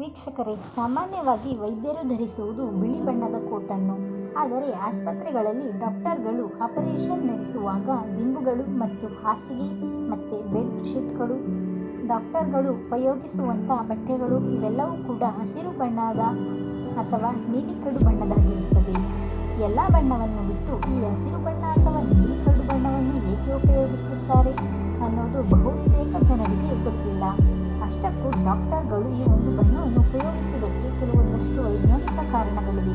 ವೀಕ್ಷಕರೇ, ಸಾಮಾನ್ಯವಾಗಿ ವೈದ್ಯರು ಧರಿಸುವುದು ಬಿಳಿ ಬಣ್ಣದ ಕೋಟನ್ನು. ಆದರೆ ಆಸ್ಪತ್ರೆಗಳಲ್ಲಿ ಡಾಕ್ಟರ್ಗಳು ಆಪರೇಷನ್ ನಡೆಸುವಾಗ ದಿಂಬುಗಳು ಮತ್ತು ಹಾಸಿಗೆ ಮತ್ತು ಬೆಡ್ ಶೀಟ್ಗಳು, ಡಾಕ್ಟರ್ಗಳು ಉಪಯೋಗಿಸುವಂಥ ಬಟ್ಟೆಗಳು ಇವೆಲ್ಲವೂ ಕೂಡ ಹಸಿರು ಬಣ್ಣದ ಅಥವಾ ನೀಲಿ ಕಡು ಬಣ್ಣದಾಗಿರುತ್ತದೆ. ಎಲ್ಲ ಬಣ್ಣವನ್ನು ಬಿಟ್ಟು ಈ ಹಸಿರು ಬಣ್ಣ ಅಥವಾ ನೀಲಿ ಕಡು ಬಣ್ಣವನ್ನು ಏಕೆ ಉಪಯೋಗಿಸುತ್ತಾರೆ ಅನ್ನೋದು ಬಹುತೇಕ ಜನರಿಗೆ ಗೊತ್ತಿಲ್ಲ. ಅಷ್ಟಕ್ಕೂ ಡಾಕ್ಟರ್ಗಳು ಈ ಒಂದು ಬಣ್ಣವನ್ನು ಉಪಯೋಗಿಸುವುದಕ್ಕೆ ಕೆಲವೊಂದಷ್ಟು ವೈಜ್ಞಾನಿಕ ಕಾರಣಗಳಿವೆ.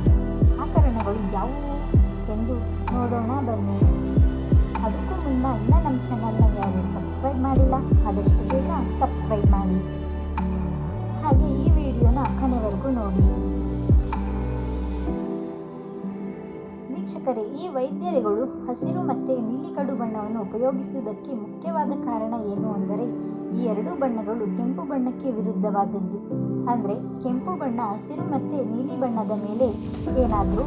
ಆ ಕಾರಣಗಳು ಯಾವುವು ಎಂದು ನೋಡೋಣ, ಬನ್ನಿ. ಅದಕ್ಕೂ ಮುನ್ನ ಇನ್ನೂ ನಮ್ಮ ಚಾನಲ್ನ ಯಾರು ಸಬ್ಸ್ಕ್ರೈಬ್ ಮಾಡಿಲ್ಲ, ಆದಷ್ಟು ಬೇಗ ಸಬ್ಸ್ಕ್ರೈಬ್ ಮಾಡಿ. ವೀಕ್ಷಕರೇ, ಈ ವೈದ್ಯರುಗಳು ಹಸಿರು ಮತ್ತು ನೀಲಿ ಕಡು ಬಣ್ಣವನ್ನು ಉಪಯೋಗಿಸುವುದಕ್ಕೆ ಮುಖ್ಯವಾದ ಕಾರಣ ಏನು ಅಂದರೆ, ಈ ಎರಡೂ ಬಣ್ಣಗಳು ಕೆಂಪು ಬಣ್ಣಕ್ಕೆ ವಿರುದ್ಧವಾದದ್ದು. ಅಂದರೆ, ಕೆಂಪು ಬಣ್ಣ ಹಸಿರು ಮತ್ತು ನೀಲಿ ಬಣ್ಣದ ಮೇಲೆ ಏನಾದರೂ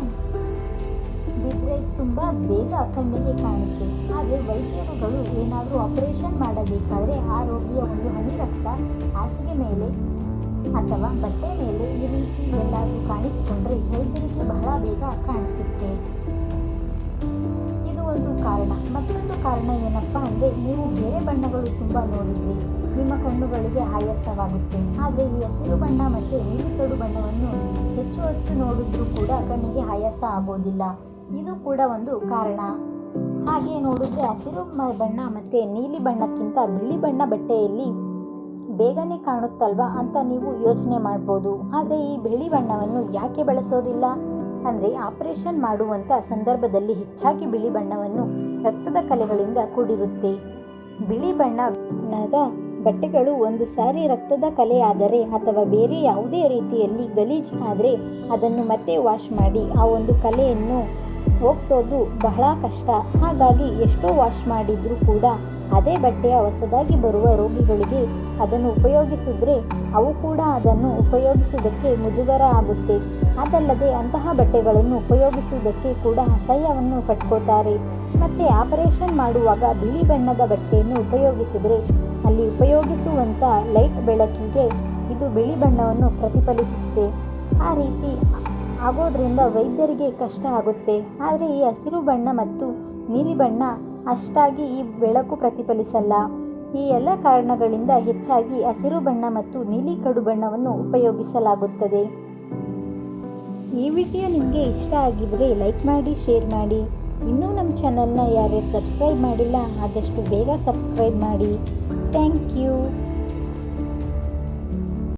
ಬಿದ್ದರೆ ತುಂಬ ಬೇಗ ಕಣ್ಣಿಗೆ ಕಾಣುತ್ತೆ. ಆದರೆ, ವೈದ್ಯರುಗಳು ಏನಾದರೂ ಆಪರೇಷನ್ ಮಾಡಬೇಕಾದ್ರೆ ಆ ರೋಗಿಯ ಒಂದು ಹನಿ ರಕ್ತ ಹಾಸಿಗೆ ಮೇಲೆ ಅಥವಾ ಬಟ್ಟೆ ಮೇಲೆ ಈ ರೀತಿ ಎಲ್ಲಾದರೂ ಕಾಣಿಸಿಕೊಂಡ್ರೆ ವೈದ್ಯರಿಗೆ ಕಾಣಿಸುತ್ತೆ. ಇದು ಒಂದು ಕಾರಣ. ಮತ್ತೊಂದು ಕಾರಣ ಏನಪ್ಪ ಅಂದರೆ ನೀವು ಬೇರೆ ಬಣ್ಣಗಳು ತುಂಬ ನೋಡಿದ್ರಿ ನಿಮ್ಮ ಕಣ್ಣುಗಳಿಗೆ ಆಯಾಸವಾಗುತ್ತೆ. ಆದರೆ ಈ ಹಸಿರು ಬಣ್ಣ ಮತ್ತು ನೀಲಿ ಕಡು ಬಣ್ಣವನ್ನು ಹೆಚ್ಚು ಹೊತ್ತು ನೋಡಿದ್ರೂ ಕೂಡ ಕಣ್ಣಿಗೆ ಆಯಾಸ ಆಗೋದಿಲ್ಲ. ಇದು ಕೂಡ ಒಂದು ಕಾರಣ. ಹಾಗೆ ನೋಡಿದ್ರೆ ಹಸಿರು ಬಣ್ಣ ಮತ್ತು ನೀಲಿ ಬಣ್ಣಕ್ಕಿಂತ ಬಿಳಿ ಬಣ್ಣ ಬಟ್ಟೆಯಲ್ಲಿ ಬೇಗನೆ ಕಾಣುತ್ತಲ್ವಾ ಅಂತ ನೀವು ಯೋಚನೆ ಮಾಡ್ಬೋದು. ಆದರೆ ಈ ಬಿಳಿ ಬಣ್ಣವನ್ನು ಯಾಕೆ ಬಳಸೋದಿಲ್ಲ? ಅಂದರೆ ಆಪರೇಷನ್ ಮಾಡುವಂಥ ಸಂದರ್ಭದಲ್ಲಿ ಹೆಚ್ಚಾಗಿ ಬಿಳಿ ಬಣ್ಣವನ್ನು ರಕ್ತದ ಕಲೆಗಳಿಂದ ಕೂಡಿರುತ್ತೆ. ಬಿಳಿ ಬಣ್ಣದ ಬಟ್ಟೆಗಳು ಒಂದು ಸಾರಿ ರಕ್ತದ ಕಲೆಯಾದರೆ ಅಥವಾ ಬೇರೆ ಯಾವುದೇ ರೀತಿಯಲ್ಲಿ ಗಲೀಜ್ ಆದರೆ ಅದನ್ನು ಮತ್ತೆ ವಾಶ್ ಮಾಡಿ ಆ ಒಂದು ಕಲೆಯನ್ನು ಹೋಗ್ಸೋದು ಬಹಳ ಕಷ್ಟ. ಹಾಗಾಗಿ ಎಷ್ಟೋ ವಾಶ್ ಮಾಡಿದರೂ ಕೂಡ ಅದೇ ಬಟ್ಟೆಯ ಹೊಸದಾಗಿ ಬರುವ ರೋಗಿಗಳಿಗೆ ಅದನ್ನು ಉಪಯೋಗಿಸಿದ್ರೆ ಅವು ಕೂಡ ಅದನ್ನು ಉಪಯೋಗಿಸುವುದಕ್ಕೆ ಮುಜುಗರ ಆಗುತ್ತೆ. ಅದಲ್ಲದೆ ಅಂತಹ ಬಟ್ಟೆಗಳನ್ನು ಉಪಯೋಗಿಸುವುದಕ್ಕೆ ಕೂಡ ಅಸಹ್ಯವನ್ನು ಕಟ್ಕೋತಾರೆ ಮತ್ತು ಆಪರೇಷನ್ ಮಾಡುವಾಗ ಬಿಳಿ ಬಣ್ಣದ ಬಟ್ಟೆಯನ್ನು ಉಪಯೋಗಿಸಿದರೆ ಅಲ್ಲಿ ಉಪಯೋಗಿಸುವಂಥ ಲೈಟ್ ಬೆಳಕಿಗೆ ಇದು ಬಿಳಿ ಬಣ್ಣವನ್ನು ಪ್ರತಿಫಲಿಸುತ್ತೆ. ಆ ರೀತಿ ಆಗೋದ್ರಿಂದ ವೈದ್ಯರಿಗೆ ಕಷ್ಟ ಆಗುತ್ತೆ. ಆದರೆ ಈ ಹಸಿರು ಬಣ್ಣ ಮತ್ತು ನೀಲಿ ಬಣ್ಣ ಅಷ್ಟಾಗಿ ಈ ಬೆಳಕು ಪ್ರತಿಫಲಿಸಲ್ಲ. ಈ ಎಲ್ಲ ಕಾರಣಗಳಿಂದ ಹೆಚ್ಚಾಗಿ ಹಸಿರು ಬಣ್ಣ ಮತ್ತು ನೀಲಿ ಕಡು ಬಣ್ಣವನ್ನು ಉಪಯೋಗಿಸಲಾಗುತ್ತದೆ. ಈ ವಿಡಿಯೋ ನಿಮಗೆ ಇಷ್ಟ ಆಗಿದರೆ ಲೈಕ್ ಮಾಡಿ, ಶೇರ್ ಮಾಡಿ. ಇನ್ನೂ ನಮ್ಮ ಚಾನಲ್ನ ಯಾರ್ಯಾರು ಸಬ್ಸ್ಕ್ರೈಬ್ ಮಾಡಿಲ್ಲ, ಆದಷ್ಟು ಬೇಗ ಸಬ್ಸ್ಕ್ರೈಬ್ ಮಾಡಿ. Thank you.